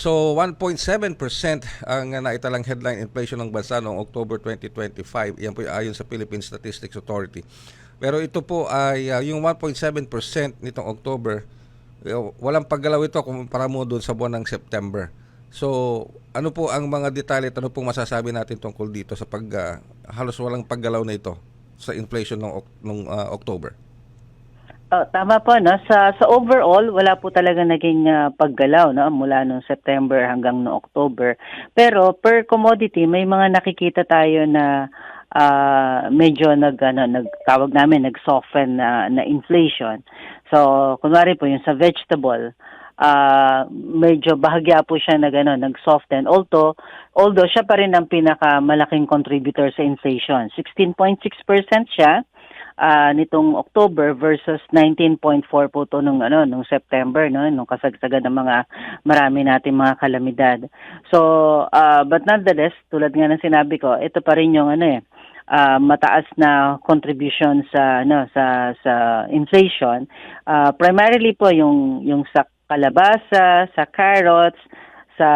So 1.7% ang naitalang headline inflation ng bansa noong October 2025. Yan po ayon sa Philippine Statistics Authority. Pero ito po ay ah, yung 1.7% nitong October, eh, walang paggalaw ito kumpara mo doon sa buwan ng September. So ano po ang mga detalye ano pong masasabi natin tungkol dito sa pag ah, halos walang paggalaw na ito sa inflation ng Oc- nung ah, October? Oh, tama po no? Sa sa overall wala po talaga naging ah, paggalaw no? Mula noong September hanggang no October. Pero per commodity may mga nakikita tayo na ah, medyo nag ano nagtawag namin nag-soften na, na inflation. So kunwari po yung sa vegetable ah medyo bahagya po siya nag ano nag-soften. Although although siya pa rin ang pinakamalaking contributor sa inflation. 16.6% siya ah, nitong October versus 19.4 po to nung ano nung September no nung kasagsagan ng mga marami nating mga kalamidad. So ah, but nonetheless tulad nga ng sinabi ko ito pa rin yung ano eh ah, mataas na contribution sa ano sa sa inflation Ah, primarily po yung yung sa kalabasa, sa carrots, sa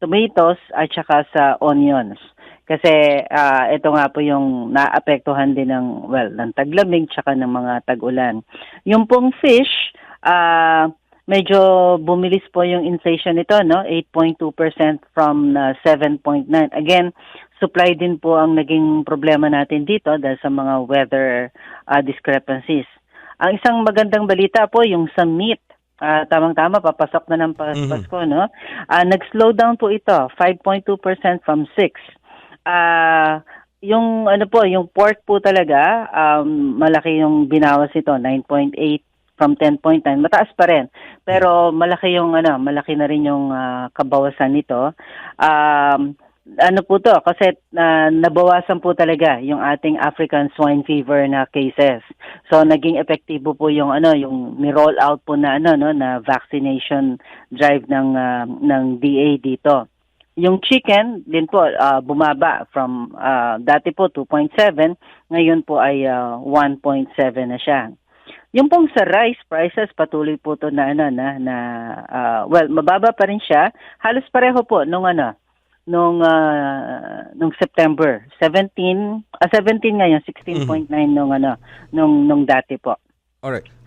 tomatoes at saka sa onions. Kasi ah, ito nga po yung naapektuhan din ng well, ng taglamig tsaka ng mga tag-ulan. Yung pong fish, ah medyo bumilis po yung inflation nito, no? 8.2% from ah, 7.9. Again, supply din po ang naging problema natin dito dahil sa mga weather ah, discrepancies. Ang isang magandang balita po yung sa meat. Ah, tamang-tama papasok na ng Mhm. Pasko, no? Ah, nag-slow down po ito, 5.2% from 6. Ah, yung ano po, yung pork po talaga, um, malaki yung binawas nito, 9.8 from 10.9. Mataas pa rin. Pero malaki yung ano, malaki na rin yung ah, kabawasan nito. Um, ano po to kasi ah, nabawasan po talaga yung ating African swine fever na cases. So naging epektibo po yung ano yung ni-roll out po na ano no na vaccination drive ng ah, ng DA dito. Yung chicken din po ah, bumaba from ah, dati po 2.7, ngayon po ay ah, 1.7 na siya. Yung pong sa rice prices patuloy po to na ano na na ah, well mababa pa rin siya. Halos pareho po nung ano nung ah, nung September 17 ah 17 ngayon 16.9 nung ano nung nung dati po. Alright.